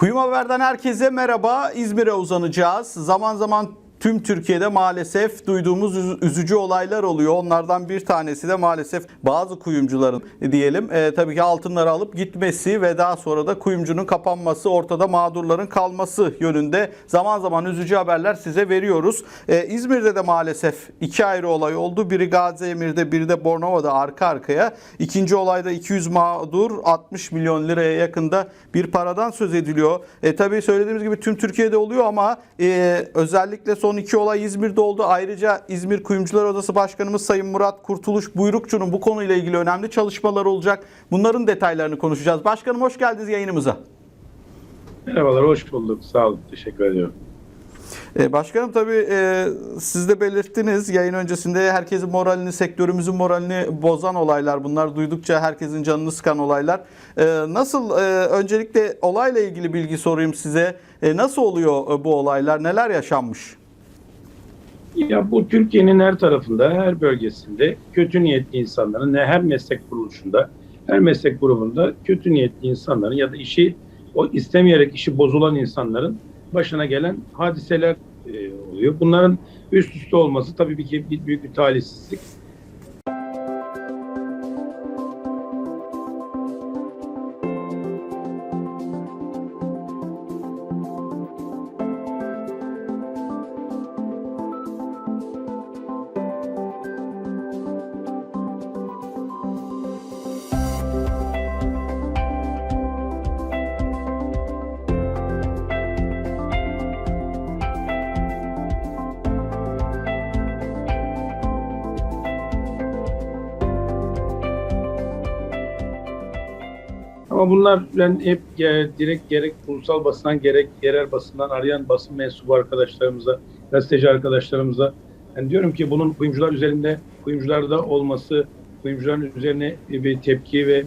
Kuyum Haber'den herkese merhaba. İzmir'e uzanacağız. Zaman zaman tüm Türkiye'de maalesef duyduğumuz üz- üzücü olaylar oluyor. Onlardan bir tanesi de maalesef bazı kuyumcuların diyelim e, tabii ki altınları alıp gitmesi ve daha sonra da kuyumcunun kapanması, ortada mağdurların kalması yönünde zaman zaman üzücü haberler size veriyoruz. E, İzmir'de de maalesef iki ayrı olay oldu. Biri Gaziemir'de, biri de Bornova'da arka arkaya. İkinci olayda 200 mağdur 60 milyon liraya yakında bir paradan söz ediliyor. E, tabii söylediğimiz gibi tüm Türkiye'de oluyor ama e, özellikle son iki olay İzmir'de oldu. Ayrıca İzmir Kuyumcular Odası Başkanımız Sayın Murat Kurtuluş Buyrukçu'nun bu konuyla ilgili önemli çalışmaları olacak. Bunların detaylarını konuşacağız. Başkanım hoş geldiniz yayınımıza. Merhabalar, hoş bulduk. Sağ olun, teşekkür ediyorum. E, Başkanım tabii e, siz de belirttiniz yayın öncesinde herkesin moralini, sektörümüzün moralini bozan olaylar bunlar. Duydukça herkesin canını sıkan olaylar. E, nasıl, e, öncelikle olayla ilgili bilgi sorayım size. E, nasıl oluyor e, bu olaylar, neler yaşanmış? Ya bu Türkiye'nin her tarafında, her bölgesinde kötü niyetli insanların, ne her meslek kuruluşunda, her meslek grubunda kötü niyetli insanların ya da işi o istemeyerek işi bozulan insanların başına gelen hadiseler e, oluyor. Bunların üst üste olması tabii ki bir büyük bir talihsizlik. Ama bunlar ben hep e, direkt gerek ulusal basından gerek yerel basından arayan basın mensubu arkadaşlarımıza, gazeteci arkadaşlarımıza yani diyorum ki bunun kuyumcular üzerinde kuyumcularda olması, kuyumcuların üzerine bir tepki ve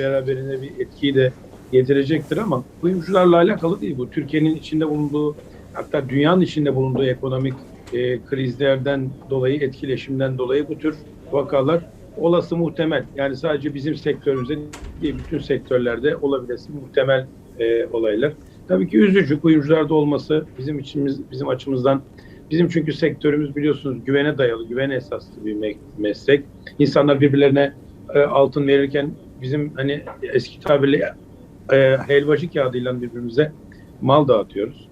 beraberine bir etkiyi de getirecektir ama kuyumcularla alakalı değil bu. Türkiye'nin içinde bulunduğu hatta dünyanın içinde bulunduğu ekonomik e, krizlerden dolayı, etkileşimden dolayı bu tür vakalar olası muhtemel. Yani sadece bizim sektörümüzde değil, bütün sektörlerde olabilesi muhtemel e, olaylar. Tabii ki üzücü kuyumcularda olması bizim içimiz, bizim açımızdan bizim çünkü sektörümüz biliyorsunuz güvene dayalı, güvene esaslı bir me- meslek. İnsanlar birbirlerine e, altın verirken bizim hani eski tabirle e, helvacı kağıdıyla birbirimize mal dağıtıyoruz.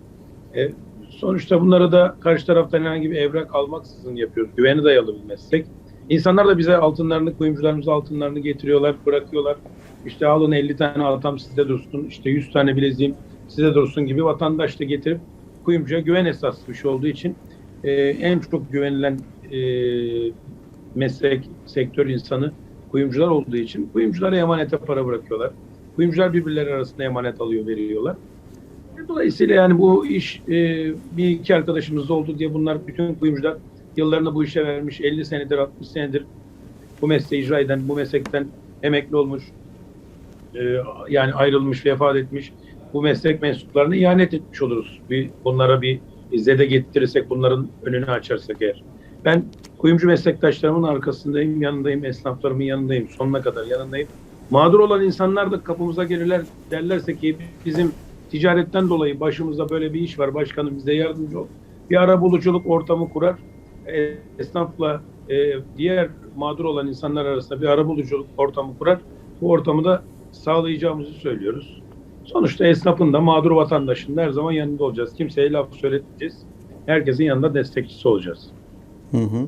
E, sonuçta bunları da karşı taraftan herhangi bir evrak almaksızın yapıyoruz. Güvene dayalı bir meslek. İnsanlar da bize altınlarını, kuyumcularımıza altınlarını getiriyorlar, bırakıyorlar. İşte alın 50 tane atam sizde dursun, işte 100 tane bileziğim size dursun gibi vatandaş da getirip kuyumcuya güven esaslı bir şey olduğu için e, en çok güvenilen e, meslek, sektör insanı kuyumcular olduğu için kuyumculara emanete para bırakıyorlar. Kuyumcular birbirleri arasında emanet alıyor, veriyorlar. Dolayısıyla yani bu iş e, bir iki arkadaşımızda oldu diye bunlar bütün kuyumcular yıllarını bu işe vermiş, 50 senedir, 60 senedir bu mesleği icra eden, bu meslekten emekli olmuş, e, yani ayrılmış, vefat etmiş, bu meslek mensuplarına ihanet etmiş oluruz. Bir, bunlara bir zede getirirsek, bunların önünü açarsak eğer. Ben kuyumcu meslektaşlarımın arkasındayım, yanındayım, esnaflarımın yanındayım, sonuna kadar yanındayım. Mağdur olan insanlar da kapımıza gelirler, derlerse ki bizim ticaretten dolayı başımızda böyle bir iş var, başkanım bize yardımcı ol. Bir ara buluculuk ortamı kurar, esnafla e, diğer mağdur olan insanlar arasında bir arabuluculuk ortamı kurar. Bu ortamı da sağlayacağımızı söylüyoruz. Sonuçta esnafın da mağdur vatandaşın da her zaman yanında olacağız. Kimseye laf söyletmeyeceğiz. Herkesin yanında destekçisi olacağız. Hı hı.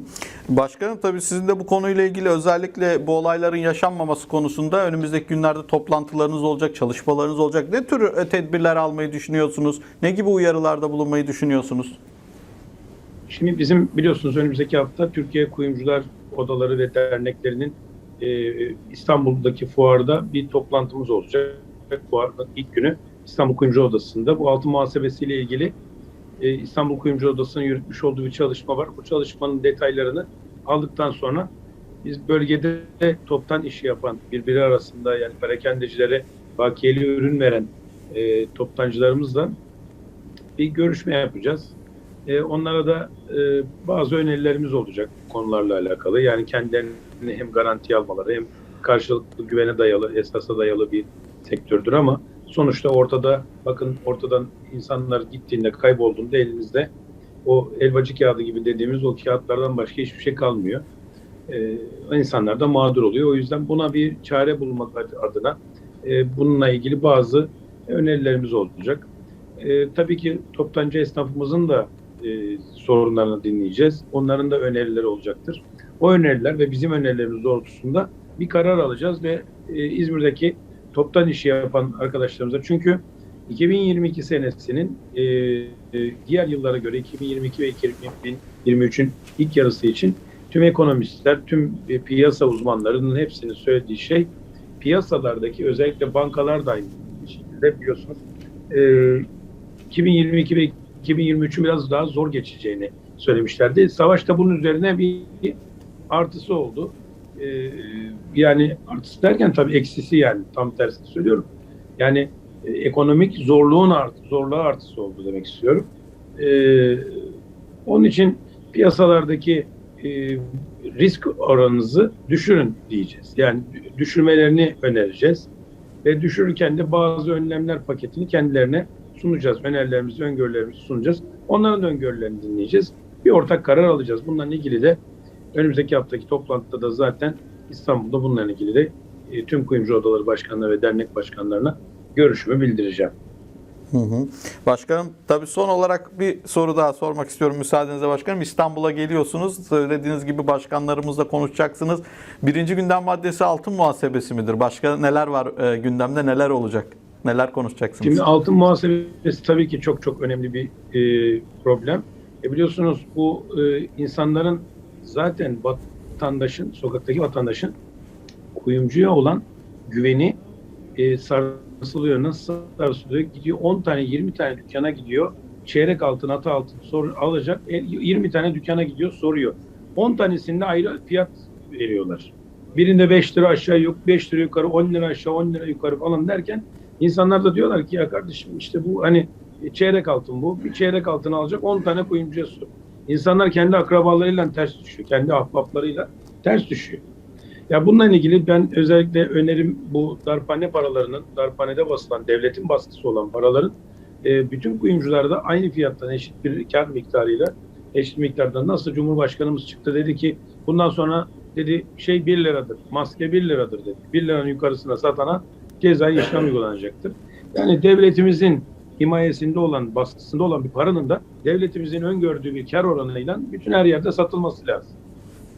Başkanım tabii sizin de bu konuyla ilgili özellikle bu olayların yaşanmaması konusunda önümüzdeki günlerde toplantılarınız olacak, çalışmalarınız olacak. Ne tür e, tedbirler almayı düşünüyorsunuz? Ne gibi uyarılarda bulunmayı düşünüyorsunuz? Şimdi bizim biliyorsunuz önümüzdeki hafta Türkiye Kuyumcular Odaları ve Derneklerinin e, İstanbul'daki fuarda bir toplantımız olacak. Fuarın ilk günü İstanbul Kuyumcu Odası'nda. Bu altın muhasebesiyle ilgili e, İstanbul Kuyumcu Odası'nın yürütmüş olduğu bir çalışma var. Bu çalışmanın detaylarını aldıktan sonra biz bölgede toptan işi yapan birbiri arasında yani perakendecilere bakiyeli ürün veren e, toptancılarımızla bir görüşme yapacağız. E, onlara da e, bazı önerilerimiz olacak konularla alakalı. Yani kendilerini hem garanti almaları hem karşılıklı güvene dayalı, esasa dayalı bir sektördür ama sonuçta ortada bakın ortadan insanlar gittiğinde kaybolduğunda elinizde o helvacı kağıdı gibi dediğimiz o kağıtlardan başka hiçbir şey kalmıyor. Ee, insanlar da mağdur oluyor. O yüzden buna bir çare bulmak adına e, bununla ilgili bazı önerilerimiz olacak. E, tabii ki toptancı esnafımızın da e, sorunlarını dinleyeceğiz. Onların da önerileri olacaktır. O öneriler ve bizim önerilerimiz doğrultusunda bir karar alacağız ve e, İzmir'deki toptan işi yapan arkadaşlarımıza çünkü 2022 senesinin e, e, diğer yıllara göre 2022 ve 2023'ün ilk yarısı için tüm ekonomistler, tüm e, piyasa uzmanlarının hepsinin söylediği şey piyasalardaki özellikle bankalar da aynı şekilde biliyorsunuz e, 2022 ve 2023'ün biraz daha zor geçeceğini söylemişlerdi. Savaşta bunun üzerine bir artısı oldu. E, yani artısı derken tabii eksisi yani tam tersini söylüyorum. Yani e, ekonomik zorluğun art, zorluğa artısı oldu demek istiyorum. E, onun için piyasalardaki e, risk oranınızı düşürün diyeceğiz. Yani düşürmelerini önereceğiz. Ve düşürürken de bazı önlemler paketini kendilerine sunacağız. Önerilerimizi, öngörülerimizi sunacağız. Onların da öngörülerini dinleyeceğiz. Bir ortak karar alacağız. Bununla ilgili de önümüzdeki haftaki toplantıda da zaten İstanbul'da bununla ilgili de e, tüm kuyumcu odaları başkanları ve dernek başkanlarına görüşümü bildireceğim. Hı hı. Başkanım tabii son olarak bir soru daha sormak istiyorum müsaadenizle başkanım. İstanbul'a geliyorsunuz. Söylediğiniz gibi başkanlarımızla konuşacaksınız. Birinci gündem maddesi altın muhasebesi midir? Başka neler var e, gündemde neler olacak? Neler konuşacaksınız? Şimdi altın muhasebesi tabii ki çok çok önemli bir e, problem. E biliyorsunuz bu e, insanların zaten vatandaşın, sokaktaki vatandaşın kuyumcuya olan güveni e, sarsılıyor. Nasıl sarsılıyor? Gidiyor 10 tane 20 tane dükkana gidiyor. Çeyrek altın, ata altın sor, alacak. E, 20 tane dükkana gidiyor soruyor. 10 tanesinde ayrı fiyat veriyorlar. Birinde 5 lira aşağı yok, 5 lira yukarı, 10 lira aşağı, 10 lira yukarı falan derken insanlar da diyorlar ki ya kardeşim işte bu hani çeyrek altın bu. Bir çeyrek altın alacak 10 tane kuyumcuya sor. İnsanlar kendi akrabalarıyla ters düşüyor. Kendi ahbaplarıyla ters düşüyor. Ya bununla ilgili ben özellikle önerim bu darphane paralarının, darphanede basılan, devletin baskısı olan paraların e, bütün kuyumcularda aynı fiyattan eşit bir kar miktarıyla eşit miktarda nasıl Cumhurbaşkanımız çıktı dedi ki bundan sonra dedi şey 1 liradır, maske 1 liradır dedi. 1 liranın yukarısına satana cezai işlem uygulanacaktır. Yani devletimizin himayesinde olan, baskısında olan bir paranın da devletimizin öngördüğü bir kar oranıyla bütün her yerde satılması lazım.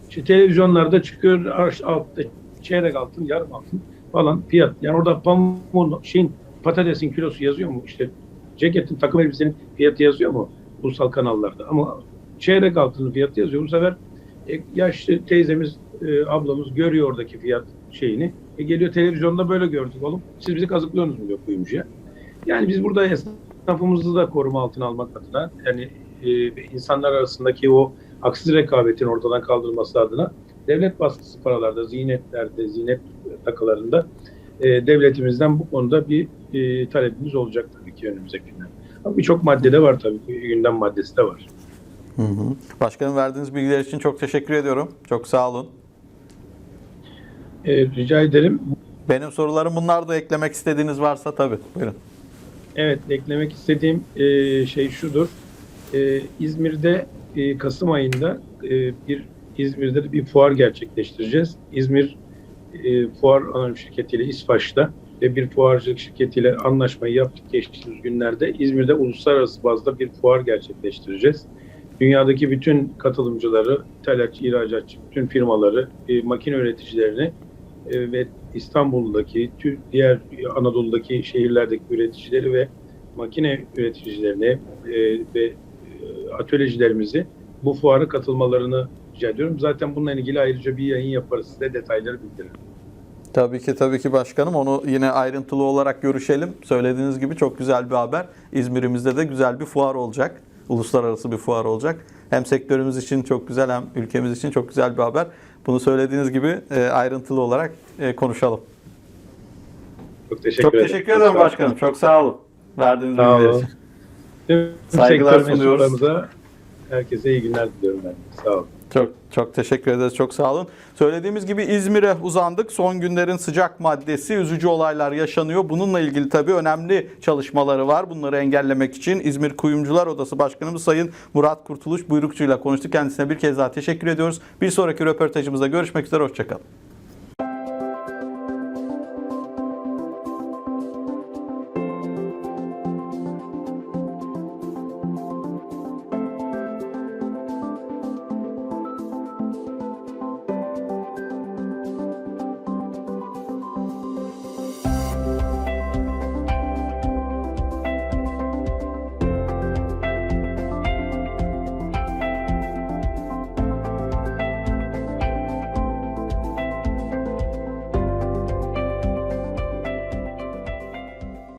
İşte televizyonlarda çıkıyor altta çeyrek altın, yarım altın falan fiyat. Yani orada pamuğun, şeyin, patatesin kilosu yazıyor mu? İşte ceketin, takım elbisenin fiyatı yazıyor mu? Ulusal kanallarda. Ama çeyrek altının fiyatı yazıyor. Bu sefer e, yaşlı teyzemiz, e, ablamız görüyor oradaki fiyat şeyini. E, geliyor televizyonda böyle gördük oğlum. Siz bizi kazıklıyorsunuz mu diyor kuyumcuya. Yani biz burada esnafımızı da koruma altına almak adına yani e, insanlar arasındaki o haksız rekabetin ortadan kaldırılması adına devlet baskısı paralarda, ziynetlerde, ziynet takılarında e, devletimizden bu konuda bir e, talebimiz olacak tabii ki önümüzdeki günler. Ama birçok madde de var tabii. Gündem maddesi de var. Hı hı. Başkanım verdiğiniz bilgiler için çok teşekkür ediyorum. Çok sağ olun. E, rica ederim. Benim sorularım bunlar da eklemek istediğiniz varsa tabii. Buyurun. Evet, eklemek istediğim e, şey şudur. E, İzmir'de e, Kasım ayında e, bir İzmir'de de bir fuar gerçekleştireceğiz. İzmir e, Fuar Anonim Şirketi ile İsfaç'ta ve bir fuarcılık şirketiyle anlaşmayı yaptık geçtiğimiz günlerde. İzmir'de uluslararası bazda bir fuar gerçekleştireceğiz. Dünyadaki bütün katılımcıları, ithalatçı, ihracatçı, bütün firmaları, e, makine üreticilerini e, ve İstanbul'daki, diğer Anadolu'daki şehirlerdeki üreticileri ve makine üreticilerini e, ve e, atölyecilerimizi bu fuara katılmalarını rica ediyorum. Zaten bununla ilgili ayrıca bir yayın yaparız. Size detayları bildiririm. Tabii ki tabii ki başkanım. Onu yine ayrıntılı olarak görüşelim. Söylediğiniz gibi çok güzel bir haber. İzmir'imizde de güzel bir fuar olacak. Uluslararası bir fuar olacak. Hem sektörümüz için çok güzel hem ülkemiz için çok güzel bir haber. Bunu söylediğiniz gibi e, ayrıntılı olarak e, konuşalım. Çok teşekkür Çok ederim. teşekkür ederim başkanım. Çok sağ olun. Verdiğiniz Sağ bilgiler için. Saygılar sunuyoruz. herkese iyi günler diliyorum ben. Sağ olun. Çok çok teşekkür ederiz. Çok sağ olun. Söylediğimiz gibi İzmir'e uzandık. Son günlerin sıcak maddesi, üzücü olaylar yaşanıyor. Bununla ilgili tabii önemli çalışmaları var. Bunları engellemek için İzmir Kuyumcular Odası Başkanımız Sayın Murat Kurtuluş Buyrukçu ile konuştuk. Kendisine bir kez daha teşekkür ediyoruz. Bir sonraki röportajımızda görüşmek üzere. Hoşçakalın.